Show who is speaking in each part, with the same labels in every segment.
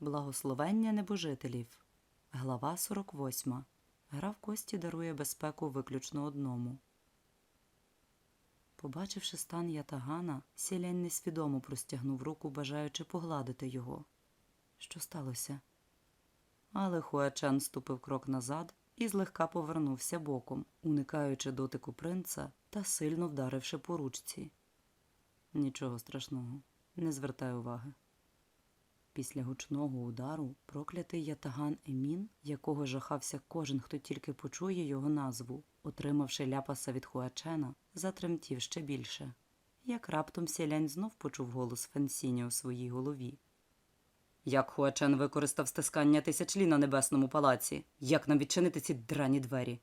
Speaker 1: Благословення небожителів. Глава 48. Гра в кості дарує безпеку виключно одному. Побачивши стан ятагана, сілянь несвідомо простягнув руку, бажаючи погладити його. Що сталося? Але Хуачан ступив крок назад і злегка повернувся боком, уникаючи дотику принца та сильно вдаривши по ручці. Нічого страшного, не звертай уваги. Після гучного удару проклятий ятаган Емін, якого жахався кожен, хто тільки почує його назву, отримавши ляпаса від Хуачена, затремтів ще більше. Як раптом сілянь знов почув голос Фенсіня у своїй голові. Як Хуачен використав стискання тисячлі на небесному палаці? Як нам відчинити ці драні двері?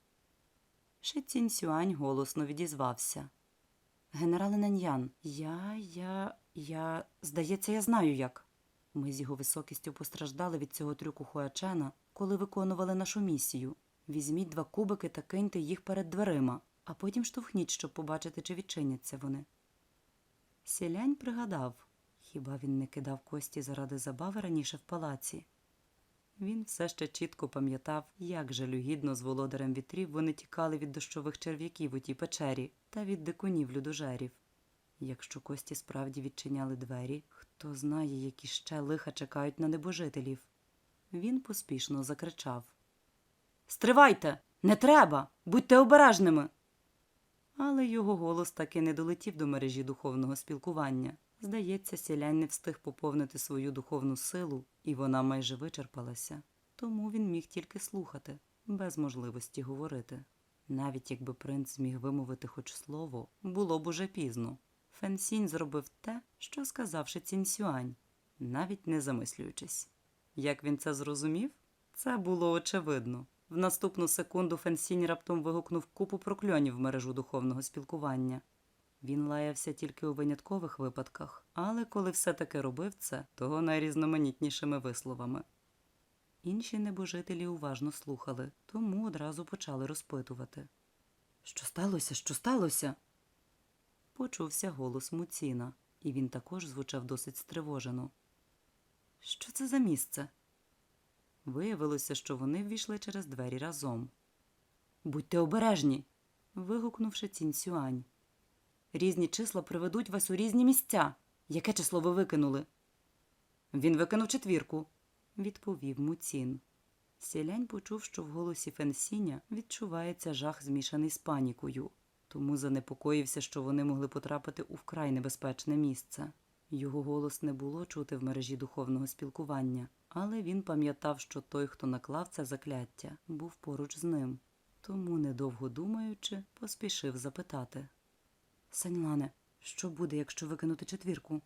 Speaker 1: Шицінь Сюань голосно відізвався. Генерале Наньян, я, я, я, здається, я знаю як. Ми з його високістю постраждали від цього трюку Хуачена, коли виконували нашу місію. Візьміть два кубики та киньте їх перед дверима, а потім штовхніть, щоб побачити, чи відчиняться вони. Сілянь пригадав, хіба він не кидав кості заради забави раніше в палаці. Він все ще чітко пам'ятав, як жалюгідно з володарем вітрів вони тікали від дощових черв'яків у тій печері та від дикунів людожерів. Якщо кості справді відчиняли двері, хто знає, які ще лиха чекають на небожителів. Він поспішно закричав Стривайте! Не треба! Будьте обережними. Але його голос таки не долетів до мережі духовного спілкування. Здається, сілянь не встиг поповнити свою духовну силу, і вона майже вичерпалася. Тому він міг тільки слухати, без можливості говорити. Навіть якби принц зміг вимовити хоч слово, було б уже пізно. Фенсінь зробив те, що сказав Цінсюань, навіть не замислюючись. Як він це зрозумів? Це було очевидно. В наступну секунду Фенсінь раптом вигукнув купу прокльонів в мережу духовного спілкування. Він лаявся тільки у виняткових випадках, але коли все-таки робив це, того найрізноманітнішими висловами. Інші небожителі уважно слухали, тому одразу почали розпитувати. Що сталося? Що сталося? Почувся голос Муціна, і він також звучав досить стривожено. Що це за місце? Виявилося, що вони ввійшли через двері разом. Будьте обережні. вигукнувши Цінсюань. Різні числа приведуть вас у різні місця. Яке число ви викинули? Він викинув четвірку, відповів Муцін. Сілянь почув, що в голосі Фенсіня відчувається жах, змішаний з панікою, тому занепокоївся, що вони могли потрапити у вкрай небезпечне місце. Його голос не було чути в мережі духовного спілкування, але він пам'ятав, що той, хто наклав це закляття, був поруч з ним. Тому, недовго думаючи, поспішив запитати. Саньлане, що буде, якщо викинути четвірку?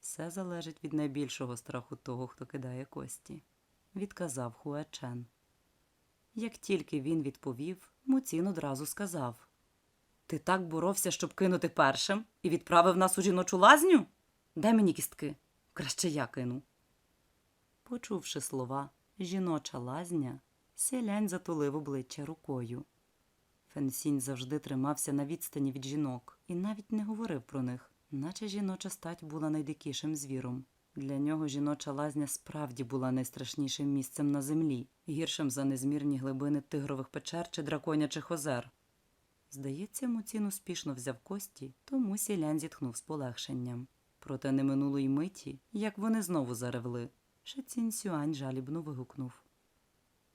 Speaker 1: Все залежить від найбільшого страху того, хто кидає кості, відказав Хуачен. Як тільки він відповів, Муцін одразу сказав Ти так боровся, щоб кинути першим, і відправив нас у жіночу лазню? Дай мені кістки. Краще я кину. Почувши слова жіноча лазня, сілянь затулив обличчя рукою. Фенсінь завжди тримався на відстані від жінок і навіть не говорив про них, наче жіноча стать була найдикішим звіром. Для нього жіноча лазня справді була найстрашнішим місцем на землі, гіршим за незмірні глибини тигрових печер чи драконячих озер. Здається, Муцін успішно взяв кості, тому сілянь зітхнув з полегшенням. Проте не минуло й миті, як вони знову заревли. Шецінь Сюань жалібно вигукнув.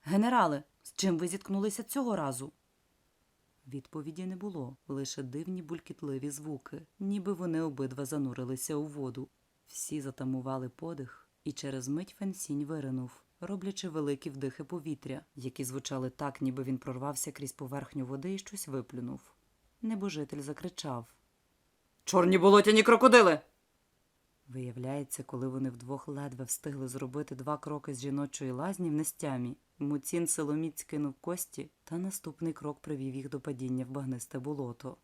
Speaker 1: Генерале, з чим ви зіткнулися цього разу? Відповіді не було, лише дивні булькітливі звуки, ніби вони обидва занурилися у воду. Всі затамували подих, і через мить Фенсінь виринув, роблячи великі вдихи повітря, які звучали так, ніби він прорвався крізь поверхню води і щось виплюнув. Небожитель закричав Чорні болотяні крокодили. Виявляється, коли вони вдвох ледве встигли зробити два кроки з жіночої лазні в нестямі, Муцін силоміць кинув кості, та наступний крок привів їх до падіння в багнисте болото.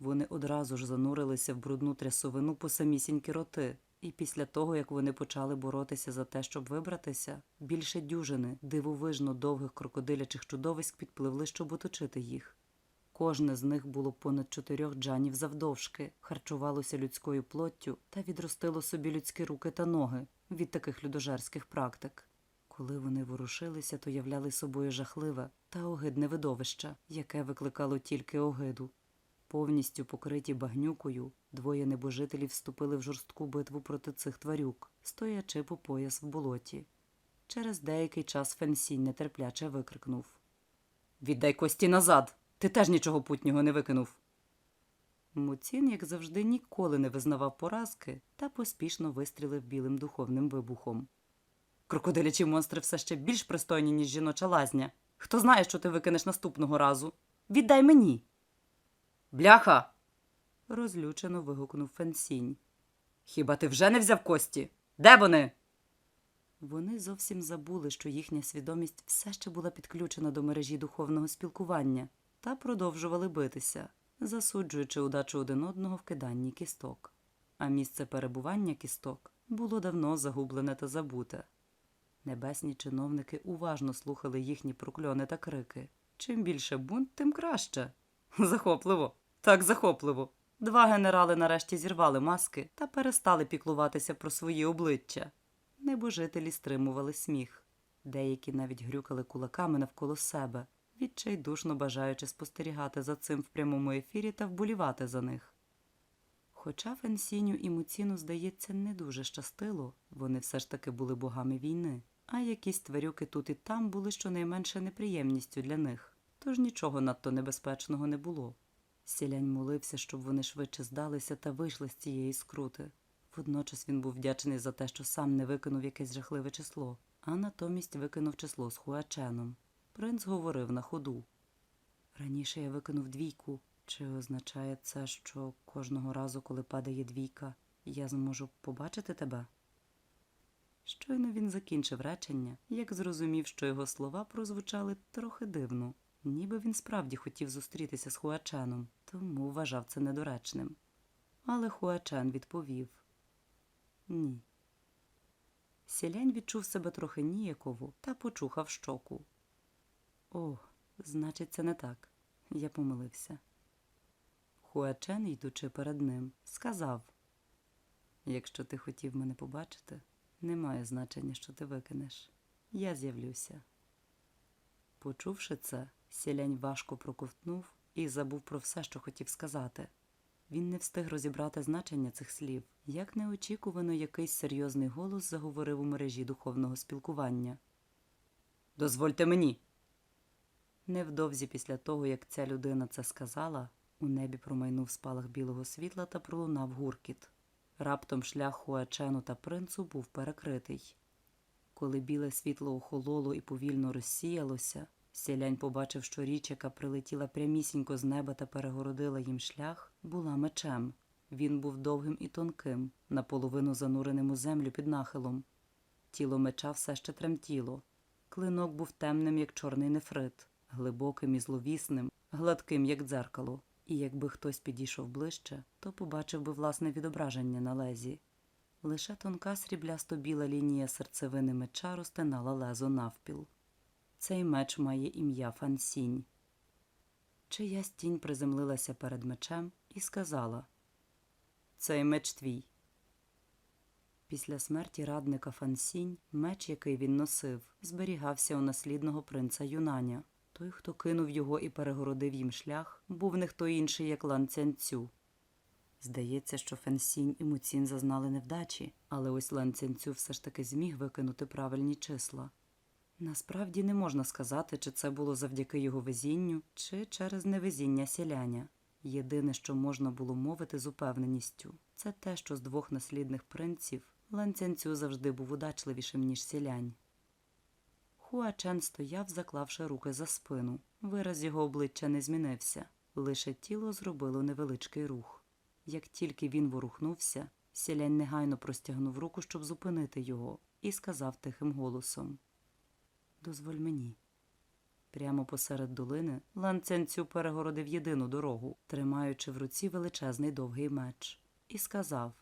Speaker 1: Вони одразу ж занурилися в брудну трясовину по самісінькі роти, і після того, як вони почали боротися за те, щоб вибратися, більше дюжини дивовижно довгих крокодилячих чудовиськ підпливли, щоб оточити їх. Кожне з них було понад чотирьох джанів завдовжки, харчувалося людською плоттю та відростило собі людські руки та ноги, від таких людожерських практик. Коли вони ворушилися, то являли собою жахливе та огидне видовище, яке викликало тільки огиду. Повністю покриті багнюкою, двоє небожителів вступили в жорстку битву проти цих тварюк, стоячи по пояс в болоті. Через деякий час Фенсінь нетерпляче викрикнув Віддай кості назад! Ти теж нічого путнього не викинув. Муцін, як завжди, ніколи не визнавав поразки та поспішно вистрілив білим духовним вибухом. Крокодилячі монстри все ще більш пристойні, ніж жіноча лазня. Хто знає, що ти викинеш наступного разу? Віддай мені. Бляха. розлючено вигукнув Фенсінь. Хіба ти вже не взяв кості? Де вони? Вони зовсім забули, що їхня свідомість все ще була підключена до мережі духовного спілкування та продовжували битися, засуджуючи удачу один одного в киданні кісток. А місце перебування кісток було давно загублене та забуте. Небесні чиновники уважно слухали їхні прокльони та крики. Чим більше бунт, тим краще. Захопливо, так захопливо. Два генерали нарешті зірвали маски та перестали піклуватися про свої обличчя. Небожителі стримували сміх. Деякі навіть грюкали кулаками навколо себе, відчайдушно бажаючи спостерігати за цим в прямому ефірі та вболівати за них. Хоча Фенсіню і Муціну, здається, не дуже щастило, вони все ж таки були богами війни, а якісь тварюки тут і там були щонайменше неприємністю для них, тож нічого надто небезпечного не було. Сілянь молився, щоб вони швидше здалися та вийшли з цієї скрути. Водночас він був вдячний за те, що сам не викинув якесь жахливе число, а натомість викинув число з Хуаченом. Принц говорив на ходу. Раніше я викинув двійку. Чи означає це, що кожного разу, коли падає двійка, я зможу побачити тебе? Щойно він закінчив речення, як зрозумів, що його слова прозвучали трохи дивно, ніби він справді хотів зустрітися з Хуаченом, тому вважав це недоречним. Але Хуачен відповів ні. Сілянь відчув себе трохи ніяково та почухав щоку. О, значить, це не так. Я помилився. Хуачен, йдучи перед ним, сказав Якщо ти хотів мене побачити, немає значення, що ти викинеш. Я з'явлюся. Почувши це, сілянь важко проковтнув і забув про все, що хотів сказати. Він не встиг розібрати значення цих слів, як неочікувано якийсь серйозний голос заговорив у мережі духовного спілкування. Дозвольте мені. Невдовзі після того, як ця людина це сказала, у небі промайнув спалах білого світла та пролунав гуркіт. Раптом шлях Хуачену та принцу був перекритий. Коли біле світло охололо і повільно розсіялося, сілянь побачив, що річ, яка прилетіла прямісінько з неба та перегородила їм шлях, була мечем. Він був довгим і тонким, наполовину зануреним у землю під нахилом. Тіло меча все ще тремтіло. Клинок був темним, як чорний нефрит, глибоким і зловісним, гладким, як дзеркало. І якби хтось підійшов ближче, то побачив би власне відображення на лезі. Лише тонка сріблясто біла лінія серцевини меча розтинала лезо навпіл. Цей меч має ім'я Фансінь. Чиясь тінь приземлилася перед мечем і сказала Цей меч твій. Після смерті радника Фансінь меч, який він носив, зберігався у наслідного принца Юнаня. Той, хто кинув його і перегородив їм шлях, був не хто інший, як Лан Цянцю. Здається, що Фенсінь і Муцін зазнали невдачі, але ось Лан Цянцю все ж таки зміг викинути правильні числа. Насправді не можна сказати, чи це було завдяки його везінню, чи через невезіння сіляня. Єдине, що можна було мовити з упевненістю, це те, що з двох наслідних принців Лан Цянцю завжди був удачливішим, ніж сілянь. Хуачен стояв, заклавши руки за спину. Вираз його обличчя не змінився, лише тіло зробило невеличкий рух. Як тільки він ворухнувся, сілянь негайно простягнув руку, щоб зупинити його, і сказав тихим голосом Дозволь мені. Прямо посеред долини Лан Цянцю перегородив єдину дорогу, тримаючи в руці величезний довгий меч, і сказав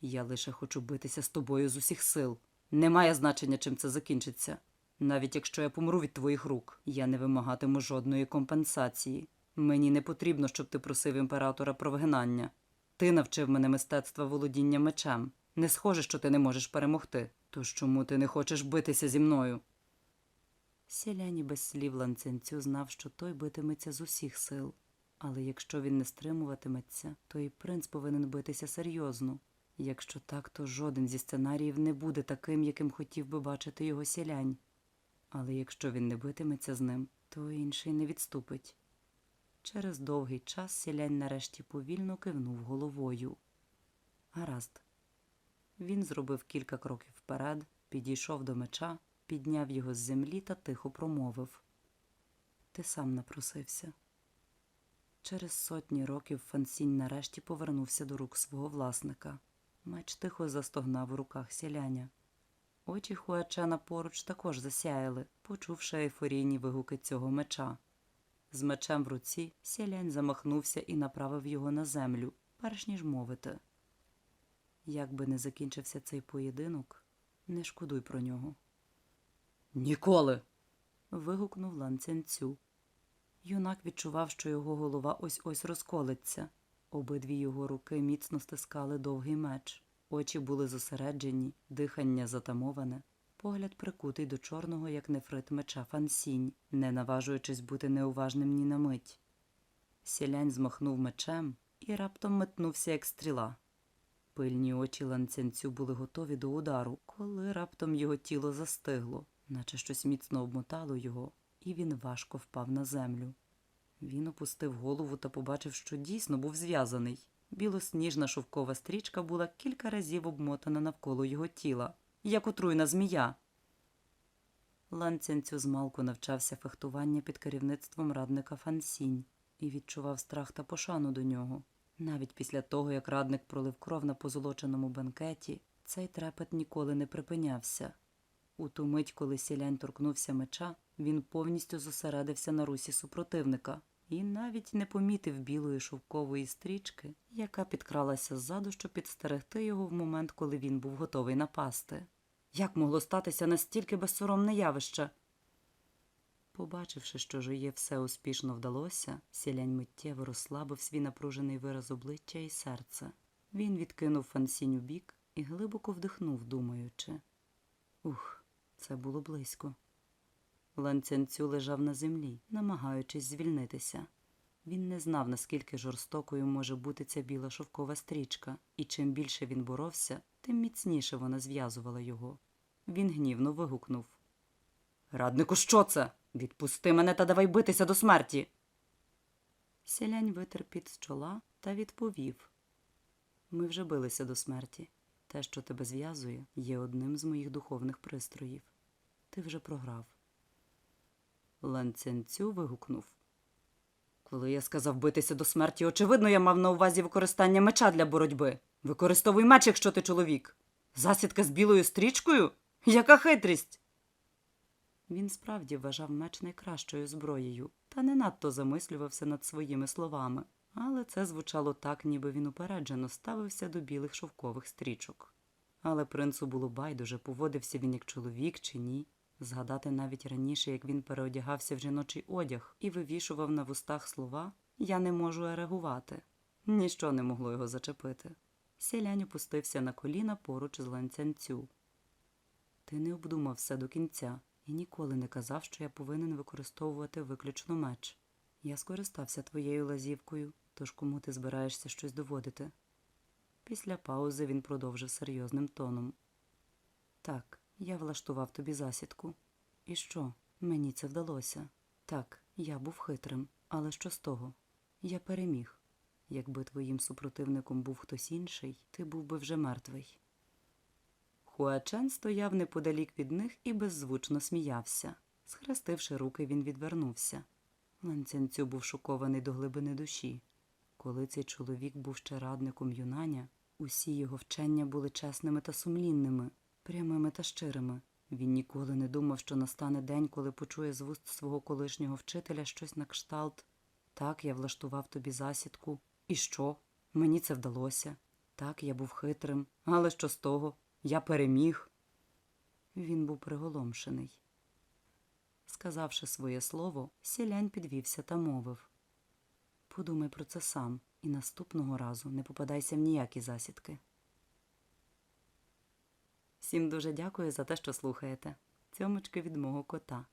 Speaker 1: Я лише хочу битися з тобою з усіх сил. Немає значення, чим це закінчиться. Навіть якщо я помру від твоїх рук, я не вимагатиму жодної компенсації. Мені не потрібно, щоб ти просив імператора про вигнання. Ти навчив мене мистецтва володіння мечем. Не схоже, що ти не можеш перемогти. Тож чому ти не хочеш битися зі мною? Селяні без слів ланценцю знав, що той битиметься з усіх сил. Але якщо він не стримуватиметься, то і принц повинен битися серйозно. Якщо так, то жоден зі сценаріїв не буде таким, яким хотів би бачити його сілянь. Але якщо він не битиметься з ним, то інший не відступить. Через довгий час сілянь нарешті повільно кивнув головою. Гаразд. Він зробив кілька кроків вперед, підійшов до меча, підняв його з землі та тихо промовив. Ти сам напросився. Через сотні років Фансінь нарешті повернувся до рук свого власника. Меч тихо застогнав у руках сіляня. Очі Хуачена поруч також засяяли, почувши ейфорійні вигуки цього меча. З мечем в руці сілянь замахнувся і направив його на землю, перш ніж мовити. Як би не закінчився цей поєдинок, не шкодуй про нього. Ніколи. вигукнув Лан Цянцю. Юнак відчував, що його голова ось ось розколиться. Обидві його руки міцно стискали довгий меч. Очі були зосереджені, дихання затамоване, погляд прикутий до чорного, як нефрит меча Фансінь, не наважуючись бути неуважним ні на мить. Сілянь змахнув мечем і раптом метнувся, як стріла. Пильні очі ланцянцю були готові до удару, коли раптом його тіло застигло, наче щось міцно обмотало його, і він важко впав на землю. Він опустив голову та побачив, що дійсно був зв'язаний. Білосніжна шовкова стрічка була кілька разів обмотана навколо його тіла, як отруйна змія. Ланцянцю змалку навчався фехтування під керівництвом радника Фансінь і відчував страх та пошану до нього. Навіть після того, як радник пролив кров на позолоченому бенкеті, цей трепет ніколи не припинявся. У ту мить, коли сілянь торкнувся меча, він повністю зосередився на русі супротивника і навіть не помітив білої шовкової стрічки, яка підкралася ззаду, щоб підстерегти його в момент, коли він був готовий напасти. Як могло статися настільки безсоромне явище? Побачивши, що жиє все успішно вдалося, сілянь миттєво розслабив свій напружений вираз обличчя і серце. Він відкинув фансінь у бік і глибоко вдихнув, думаючи. Ух, це було близько. Ланцянцю лежав на землі, намагаючись звільнитися. Він не знав, наскільки жорстокою може бути ця біла шовкова стрічка, і чим більше він боровся, тим міцніше вона зв'язувала його. Він гнівно вигукнув Раднику, що це? Відпусти мене та давай битися до смерті. Сілянь витер під чола та відповів Ми вже билися до смерті. Те, що тебе зв'язує, є одним з моїх духовних пристроїв. Ти вже програв. Ланцянцю вигукнув. Коли я сказав битися до смерті, очевидно, я мав на увазі використання меча для боротьби. Використовуй меч, якщо ти чоловік. Засідка з білою стрічкою? Яка хитрість? Він справді вважав меч найкращою зброєю та не надто замислювався над своїми словами, але це звучало так, ніби він упереджено ставився до білих шовкових стрічок. Але принцу було байдуже, поводився він як чоловік чи ні. Згадати навіть раніше, як він переодягався в жіночий одяг і вивішував на вустах слова Я не можу ерегувати. Ніщо не могло його зачепити. Сілянь опустився на коліна поруч з ланцянцю. Ти не обдумав все до кінця і ніколи не казав, що я повинен використовувати виключно меч. Я скористався твоєю лазівкою, тож кому ти збираєшся щось доводити. Після паузи він продовжив серйозним тоном. Так, я влаштував тобі засідку. І що? Мені це вдалося. Так, я був хитрим, але що з того? Я переміг. Якби твоїм супротивником був хтось інший, ти був би вже мертвий. Хуачен стояв неподалік від них і беззвучно сміявся. Схрестивши руки, він відвернувся. Ланцянцю був шокований до глибини душі. Коли цей чоловік був ще радником юнаня, усі його вчення були чесними та сумлінними, прямими та щирими. Він ніколи не думав, що настане день, коли почує з вуст свого колишнього вчителя щось на кшталт. Так, я влаштував тобі засідку. І що? Мені це вдалося. Так, я був хитрим. Але що з того? Я переміг. Він був приголомшений. Сказавши своє слово, сілянь підвівся та мовив Подумай про це сам і наступного разу не попадайся в ніякі засідки. Всім дуже дякую за те, що слухаєте. Цьомочки від мого кота.